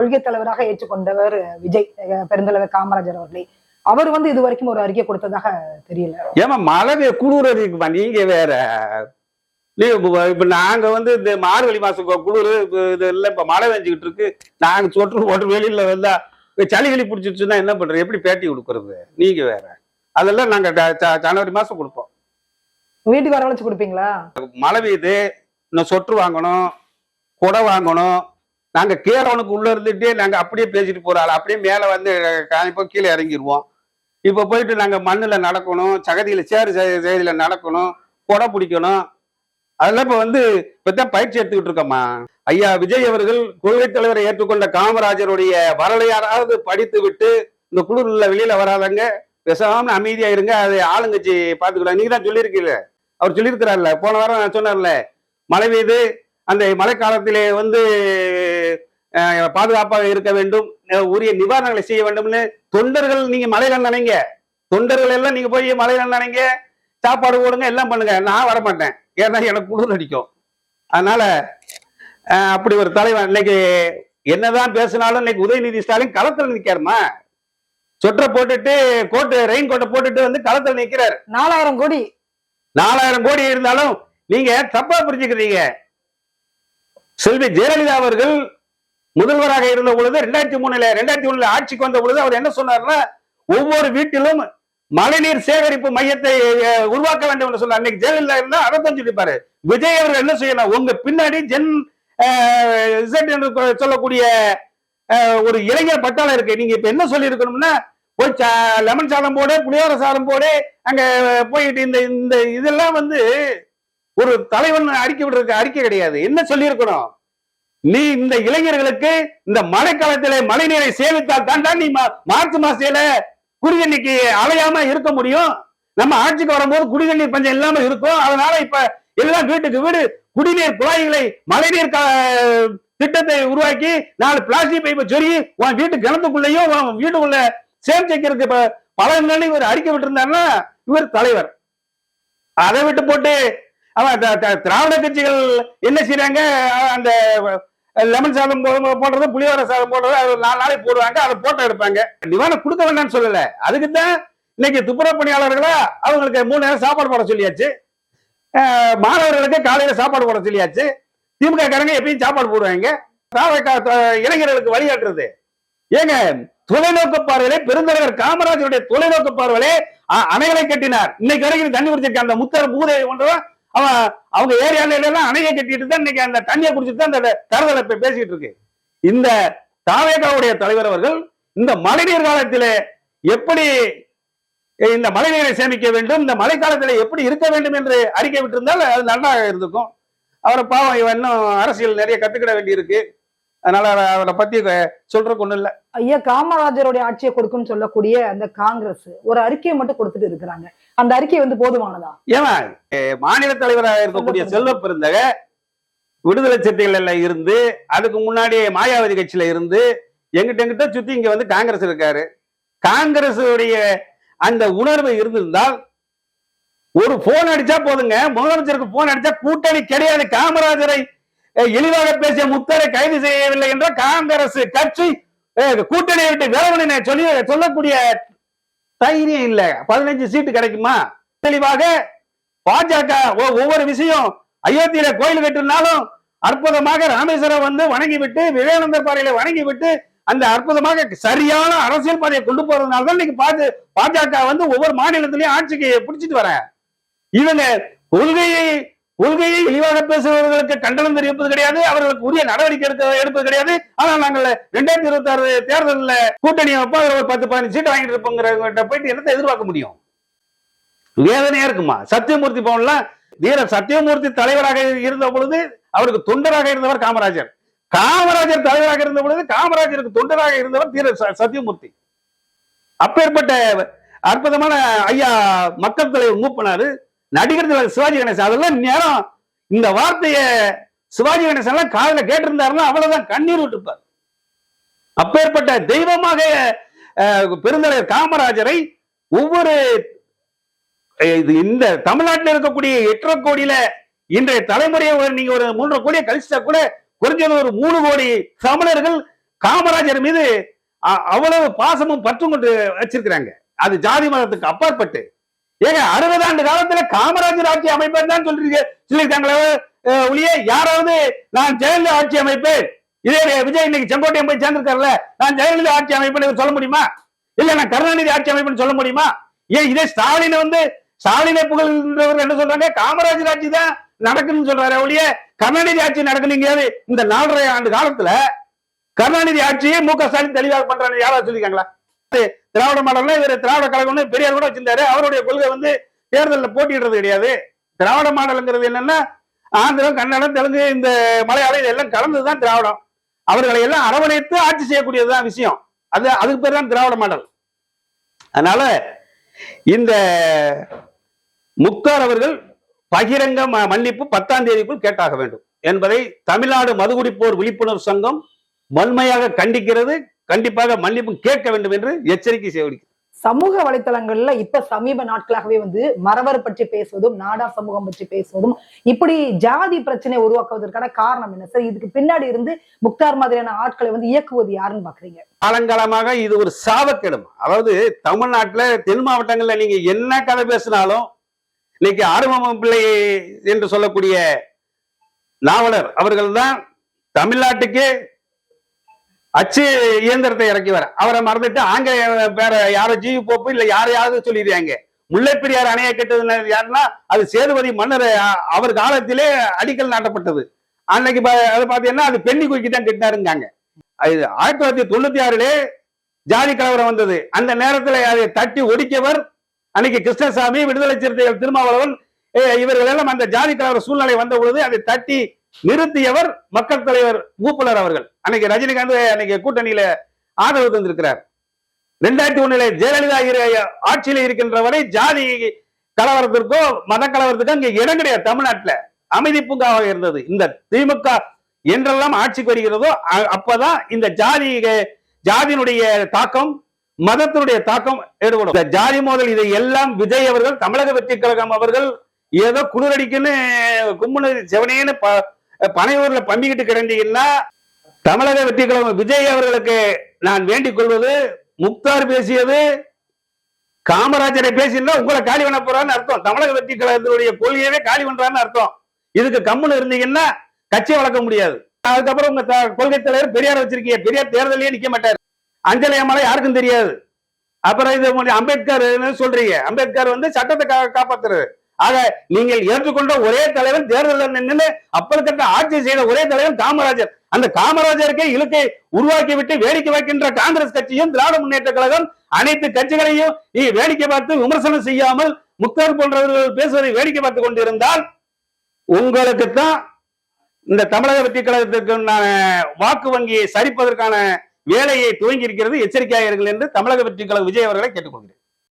கொள்கை தலைவராக ஏற்றுக்கொண்டவர் விஜய் பெருந்தலைவர் காமராஜர் அவர்களை. அவர் வந்து இது வரைக்கும் ஒரு அறிக்கை கொடுத்ததாக தெரியல. ஏமா மழை குளிர் இருக்குமா நீங்க வேற. இப்ப நாங்க வந்து இந்த மார்கழி மாசம் குளிர் இது இல்ல இப்ப மழை பெஞ்சுக்கிட்டு இருக்கு. நாங்க சொட்டு போட்டு வெளியில வந்தா சளி கிளி பிடிச்சிச்சுன்னா என்ன பண்றது? எப்படி பேட்டி கொடுக்கறது? நீங்க வேற. அதெல்லாம் நாங்க ஜனவரி மாசம் கொடுப்போம். வீட்டுக்கு வரவழைச்சு கொடுப்பீங்களா? மழை பெய்யுது இன்னும் சொட்டு வாங்கணும் குடை வாங்கணும் நாங்க கீழவனுக்கு உள்ள இருந்துட்டே நாங்க அப்படியே பேசிட்டு போறாள் அப்படியே மேல வந்து காய்ப்போம் கீழே இறங்கிடுவோம் இப்ப போயிட்டு நாங்க மண்ணுல நடக்கணும் சகதியில சேறு செய்தியில நடக்கணும் கொடை பிடிக்கணும். அதெல்லாம் இப்ப வந்து இப்பதான் பயிற்சி எடுத்துக்கிட்டு இருக்கோமா ஐயா விஜய் அவர்கள் கொள்கை தலைவரை ஏற்றுக்கொண்ட காமராஜருடைய வரலையாராவது படித்து விட்டு இந்த குளிர்ல வெளியில வராதங்க. பேசாம அமைதியா இருங்க அது ஆளுங்கட்சி பாத்துக்கலாம் நீங்க தான் சொல்லியிருக்கீங்க அவர் சொல்லியிருக்கிறார்ல போன வாரம் நான் சொன்னார்ல மழை பெய்யுது அந்த மழைக்காலத்திலே வந்து பாதுகாப்பாக இருக்க வேண்டும். உரிய நிவாரணங்களை செய்ய வேண்டும்னு தொண்டர்கள் நீங்க மழையில நினைங்க தொண்டர்கள் எல்லாம் நீங்க போய் மழையில நினைங்க சாப்பாடு போடுங்க எல்லாம் பண்ணுங்க. நான் வர மாட்டேன் ஏன்னா எனக்கு குளிர் அடிக்கும். அதனால அப்படி ஒரு தலைவன் இன்னைக்கு என்னதான் பேசினாலும் இன்னைக்கு உதயநிதி ஸ்டாலின் களத்துல நிக்காருமா சொட்டரை போட்டுட்டு கோட்டு ரெயின் கோட்டை போட்டுட்டு வந்து களத்துல நிக்கிறாரு. நாலாயிரம் கோடி. நாலாயிரம் கோடி இருந்தாலும் நீங்க தப்பா புரிஞ்சுக்கிறீங்க. செல்வி ஜெயலலிதா அவர்கள் முதல்வராக இருந்த பொழுது ரெண்டாயிரத்தி மூணுல ரெண்டாயிரத்தி ஒண்ணுல ஆட்சிக்கு வந்த பொழுது அவர் என்ன சொன்னார்னா ஒவ்வொரு வீட்டிலும் மழைநீர் சேகரிப்பு மையத்தை உருவாக்க வேண்டும் என்று சொன்னார். அன்னைக்கு ஜெயலலிதா இருந்தா அதைத்தான் சொல்லிப்பாரு விஜய் அவர்கள் என்ன செய்யணும் உங்க பின்னாடி ஜென் என்று சொல்லக்கூடிய ஒரு இளைஞர் பட்டாளம் இருக்கு. நீங்க இப்ப என்ன சொல்லி இருக்கணும்னா போய் சா- லெமன் சாதம் போடு புளியோர சாதம் போடு அங்க போயிட்டு இந்த இந்த இதெல்லாம் வந்து ஒரு தலைவன் அறிக்கை விடுறதுக்கு அறிக்கை கிடையாது. என்ன சொல்லியிருக்கணும்? நீ இந்த இளைஞர்களுக்கு இந்த மழைக்காலத்திலே மழை நீரை சேமித்தால் தாண்டா நீ மா- மார்ச் மாசையில குடிதண்ணிக்கு அலையாம இருக்க முடியும். நம்ம ஆட்சிக்கு வரும்போது குடிதண்ணீர் பஞ்சம் இல்லாம இருக்கும். அதனால இப்ப எல்லாம் வீட்டுக்கு வீடு குடிநீர் குழாய்களை மழைநீர் கா- திட்டத்தை உருவாக்கி நாலு பிளாஸ்டிக் பைப்பை சொல்லி உன் வீட்டு கிணத்துக்குள்ளேயும் உன் வீட்டுக்குள்ள சேமிச்சிக்கிறதுக்கு இப்ப பல நாள் இவர் அறிக்கை விட்டுருந்தாருன்னா இவர் தலைவர். அதை விட்டு போட்டு அவன் த- திராவிட கட்சிகள் என்ன செய்யறாங்க அந்த லெமன் சாதம் போடுறது புளியோர சாதம் போடுறது அது நாலு நாளைக்கு போடுவாங்க அதை போட்டோ எடுப்பாங்க. நிவாரணம் கொடுக்க வேண்டாம்னு சொல்லல. அதுக்கு தான் இன்னைக்கு துப்புரவு பணியாளர்களா அவங்களுக்கு மூணு நேரம் சாப்பாடு போட சொல்லியாச்சு. மாணவர்களுக்கு காலையில சாப்பாடு போட சொல்லியாச்சு. திமுக காரங்க எப்பயும் சாப்பாடு போடுவாங்க. இளைஞர்களுக்கு வழிகாட்டுறது ஏங்க தொலைநோக்கு பார்வையிலே பெருந்தலைவர் காமராஜருடைய தொலைநோக்கு பார்வையிலே அணைகளை கட்டினார். இன்னைக்கு வரைக்கும் தண்ணி குடிச்சிருக்க அந்த முத்தர் பூதை ஒன்றவன் அவன் அவங்க ஏரியால எல்லாம் அணையை கட்டிட்டு தான் இன்னைக்கு அந்த தண்ணியை குடிச்சிட்டு தான் அந்த தேர்தலை இப்ப பேசிட்டு இருக்கு. இந்த தாவேகாவுடைய தலைவர் அவர்கள் இந்த மழைநீர் காலத்திலே எப்படி இந்த மழைநீரை சேமிக்க வேண்டும் இந்த மழைக்காலத்திலே எப்படி இருக்க வேண்டும் என்று அறிக்கை விட்டிருந்தால் அது நல்லா இருந்திருக்கும். அவரை பாவம் இவன் இன்னும் அரசியல் நிறைய கத்துக்கிட வேண்டியிருக்கு. அதனால அவரை- அவரை பத்தி சொல்றதுக்கு ஒண்ணும் இல்ல. ஐயா காமராஜருடைய ஆட்சியை கொடுக்கும்னு சொல்லக்கூடிய அந்த காங்கிரஸ் ஒரு அறிக்கையை மட்டும் கொடுத்துட்டு இருக்கிறாங்க. அந்த அறிக்கை வந்து போதுமானதா? ஏமா மாநில தலைவராக இருக்கக்கூடிய செல்வ பெருந்தக விடுதலை சிறுத்தைகள்ல இருந்து அதுக்கு முன்னாடி மாயாவதி கட்சியில இருந்து எங்கிட்ட எங்கிட்ட சுத்தி இங்க வந்து காங்கிரஸ் இருக்காரு. காங்கிரஸ் உடைய அந்த உணர்வு இருந்திருந்தால் ஒரு போன் அடிச்சா போதுங்க. முதலமைச்சருக்கு போன் அடிச்சா கூட்டணி கிடையாது. காமராஜரை எளிதாக பேசிய முத்தரை கைது செய்யவில்லை என்ற காங்கிரஸ் கட்சி அஹ், கூட்டணியை விட்டு விலகணும் சொல்லி சொல்லக்கூடிய தைரியம் இல்ல. பதினஞ்சு சீட்டு கிடைக்குமா? தெளிவாக பாஜக ஒவ்வொரு விஷயம் அயோத்தியில கோயில் கட்டினாலும் அற்புதமாக ராமேஸ்வரம் வந்து வணங்கி விட்டு விவேகானந்தர் பாறையில வணங்கி விட்டு அந்த அற்புதமாக சரியான அரசியல் பாதையை கொண்டு போறதுனால தான் இன்னைக்கு பாஜ பாஜக வந்து ஒவ்வொரு மாநிலத்திலையும் ஆட்சிக்கு பிடிச்சிட்டு வரேன் இவங்க கொள்கையை கொள்கையை இழிவாக பேசுபவர்களுக்கு கண்டனம் தெரிவிப்பது கிடையாது. அவர்களுக்கு உரிய நடவடிக்கை எடுக்க எடுப்பது கிடையாது. ஆனால் நாங்கள் ரெண்டாயிரத்தி இருபத்தி ஆறு தேர்தலில் கூட்டணி வைப்போம் அதில் ஒரு பத்து பதினஞ்சு சீட்டு வாங்கிட்டு இருப்போங்கிறவங்கிட்ட போயிட்டு என்னத்தை எதிர்பார்க்க முடியும்? வேதனையா இருக்குமா? சத்தியமூர்த்தி பவன்லாம் வீர சத்தியமூர்த்தி தலைவராக இருந்த பொழுது அவருக்கு தொண்டராக இருந்தவர் காமராஜர். காமராஜர் தலைவராக இருந்த பொழுது காமராஜருக்கு தொண்டராக இருந்தவர் தீர ச- சத்தியமூர்த்தி. அப்பேற்பட்ட அற்புதமான ஐயா மக்கள் தலைவர் மூப்பனாரு. நடிகர் சிவாஜி கணேசன் அதெல்லாம் நேரம். இந்த வார்த்தையை சிவாஜி கணேசன் எல்லாம் காதல கேட்டிருந்தாருன்னா அவ்வளவுதான் கண்ணீர் விட்டுப்பார் அப்பேற்பட்ட தெய்வமாக பெருந்தலைவர் காமராஜரை ஒவ்வொரு இது இந்த தமிழ்நாட்டில் இருக்கக்கூடிய எட்டரை கோடியில இன்றைய தலைமுறையை ஒரு நீங்க ஒரு மூன்றரை கோடியை கழிச்சா கூட குறைஞ்சது ஒரு மூணு கோடி தமிழர்கள் காமராஜர் மீது அ- அவ்வளவு பாசமும் பற்றும் கொண்டு வச்சிருக்கிறாங்க. அது ஜாதி மதத்துக்கு அப்பாற்பட்டு. ஏங்க அறுபது ஆண்டு காலத்துல காமராஜர் ஆட்சி அமைப்பேன் தான் சொல்றீங்க. சொல்லியிருக்காங்களே அஹ், யாராவது நான் ஜெயலலிதா ஆட்சி அமைப்பேன். இதே விஜய் இன்னைக்கு செங்கோட்டையன் போய் சேர்ந்திருக்காருல நான் ஜெயலலிதா ஆட்சி அமைப்பேன் சொல்ல முடியுமா? இல்ல நான் கருணாநிதி ஆட்சி அமைப்புன்னு சொல்ல முடியுமா? ஏன் இதே ஸ்டாலின் வந்து ஸ்டாலினை புகழ்ன்றவர் என்ன சொல்றாங்க? காமராஜர் ஆட்சி தான் நடக்குன்னு சொல்றாரு ஒழிய கருணாநிதி ஆட்சி நடக்குன்னு இந்த நாலரை ஆண்டு காலத்துல கருணாநிதி ஆட்சியை மு க ஸ்டாலின் தெளிவாக பண்றாங்க யாராவது சொல்லிருக்காங்களா திராவிட மாடல்னா இவர் திராவிட கழகம்னு பெரியார் கூட வச்சிருந்தாரு. அவருடைய கொள்கை வந்து தேர்தலில் போட்டிடுறது கிடையாது. திராவிட மாடலுங்கிறது என்னன்னா ஆந்திரம் கன்னடம் தெலுங்கு இந்த மலையாளம் இதெல்லாம் கலந்துதான் திராவிடம். அவர்களை எல்லாம் அரவணைத்து ஆட்சி செய்யக்கூடியதுதான் விஷயம். அது அதுக்கு பேர் தான் திராவிட மாடல். அதனால இந்த முக்தார் அவர்கள் பகிரங்க ம- மன்னிப்பு பத்தாம் தேதிக்குள் கேட்டாக வேண்டும். என்பதை தமிழ்நாடு மதுகுடிப்போர் விழிப்புணர்வு சங்கம் வன்மையாக கண்டிக்கிறது. கண்டிப்பாக மன்னிப்பு கேட்க வேண்டும் என்று எச்சரிக்கை செய்ய சமூக வலைத்தளங்கள்ல இப்ப சமீப நாட்களாகவே வந்து மறவர் பற்றி பேசுவதும் நாடா சமூகம் பற்றி பேசுவதும் இப்படி ஜாதி பிரச்சனை உருவாக்குவதற்கான காரணம் என்ன? சார் இதுக்கு பின்னாடி இருந்து முக்தார் மாதிரியான ஆட்களை வந்து இயக்குவது யாருன்னு பாக்குறீங்க? காலங்காலமாக இது ஒரு சாபக்கேடும். அதாவது தமிழ்நாட்டுல தென் மாவட்டங்கள்ல நீங்க என்ன கதை பேசினாலும் இன்னைக்கு ஆறுமுகம் பிள்ளை என்று சொல்லக்கூடிய நாவலர் அவர்கள் தான் தமிழ்நாட்டுக்கே அச்சு இயந்திரத்தை இறக்கி வர அவரை மறந்துட்டு அங்க பேர யாரோ ஜீவி போப்பு இல்ல யாரையாவது சொல்லிடுறாங்க முல்லைப்பெரியார் அணையை கட்டது யாருன்னா அது சேதுபதி மன்னர் அவர் காலத்திலே அடிக்கல் நாட்டப்பட்டது. அன்னைக்கு பா- அது பாத்தீங்கன்னா அது பெண்ணி குயிக்கி தான் கட்டினாருங்காங்க. அது ஆயிரத்தி தொள்ளாயிரத்தி தொண்ணூத்தி ஆறுலே ஜாதி கலவரம் வந்தது. அந்த நேரத்துல அதை தட்டி ஒடிக்கவர் அன்னைக்கு கிருஷ்ணசாமி விடுதலை சிறுத்தைகள் திருமாவளவன் இவர்கள் எல்லாம் அந்த ஜாதி கலவர சூழ்நிலை வந்த பொழுது அதை தட்டி நிறுத்தியவர் மக்கள் தலைவர் மூப்பலர் அவர்கள். அன்னைக்கு ரஜினிகாந்த் அன்னைக்கு கூட்டணியில ஆதரவு தந்திருக்கிறார். ரெண்டாயிரத்தி ஒண்ணுல ஜெயலலிதா ஆட்சியில இருக்கின்ற வரை ஜாதி கலவரத்திற்கோ மத கலவரத்துக்கோ இங்க இடம் கிடையாது தமிழ்நாட்டுல. அமைதி பூங்காவாக இருந்தது. இந்த திமுக என்றெல்லாம் ஆட்சிக்கு வருகிறதோ அப்பதான் இந்த ஜாதி ஜாதியினுடைய தாக்கம் மதத்தினுடைய தாக்கம் ஏற்படும். இந்த ஜாதி மோதல் இதை எல்லாம் விஜய் அவர்கள் தமிழக வெற்றி கழகம் அவர்கள் ஏதோ குளிரடிக்குன்னு கும்முனு செவனேன்னு பனையூர்ல பம்பிக்கிட்டு கிடந்தீங்கன்னா தமிழக வெற்றி கழகம் விஜய் அவர்களுக்கு நான் வேண்டிக் கொள்வது முக்தார் பேசியது காமராஜரை பேசியிருந்தா உங்களை காலி பண்ண போறான்னு அர்த்தம். தமிழக வெற்றி கழகத்தினுடைய கொள்கையவே காலி பண்றான்னு அர்த்தம். இதுக்கு கம்முன்னு இருந்தீங்கன்னா கட்சியை வளர்க்க முடியாது. அதுக்கப்புறம் உங்க கொள்கை தலைவர் பெரியார் வச்சிருக்கீங்க. பெரியார் தேர்தலையே நிக்க மாட்டார். அஞ்சலி அம்மாளை யாருக்கும் தெரியாது. அப்புறம் இது அம்பேத்கர் சொல்றீங்க. அம்பேத்கர் வந்து சட்டத்தை காப்பாத்துறது. ஆக நீங்கள் ஏற்றுக்கொண்ட ஒரே தலைவன் தேர்தலில் நின்று அப்பற்கட்ட ஆட்சி செய்த ஒரே தலைவன் காமராஜர். அந்த காமராஜருக்கே இலக்கை உருவாக்கி விட்டு வேடிக்கை வைக்கின்ற காங்கிரஸ் கட்சியும் திராவிட முன்னேற்ற கழகம் அனைத்து கட்சிகளையும் நீ வேடிக்கை பார்த்து விமர்சனம் செய்யாமல் முக்தார் போன்றவர்கள் பேசுவதை வேடிக்கை பார்த்து கொண்டிருந்தால் உங்களுக்குத்தான் இந்த தமிழக வெற்றி கழகத்திற்கு வாக்கு வங்கியை சரிப்பதற்கான வேலையை துவங்கி இருக்கிறது எச்சரிக்கையாக இருங்கள் என்று தமிழக வெற்றி கழக விஜய் அவர்களை கேட்டுக்கொள்கிறேன்.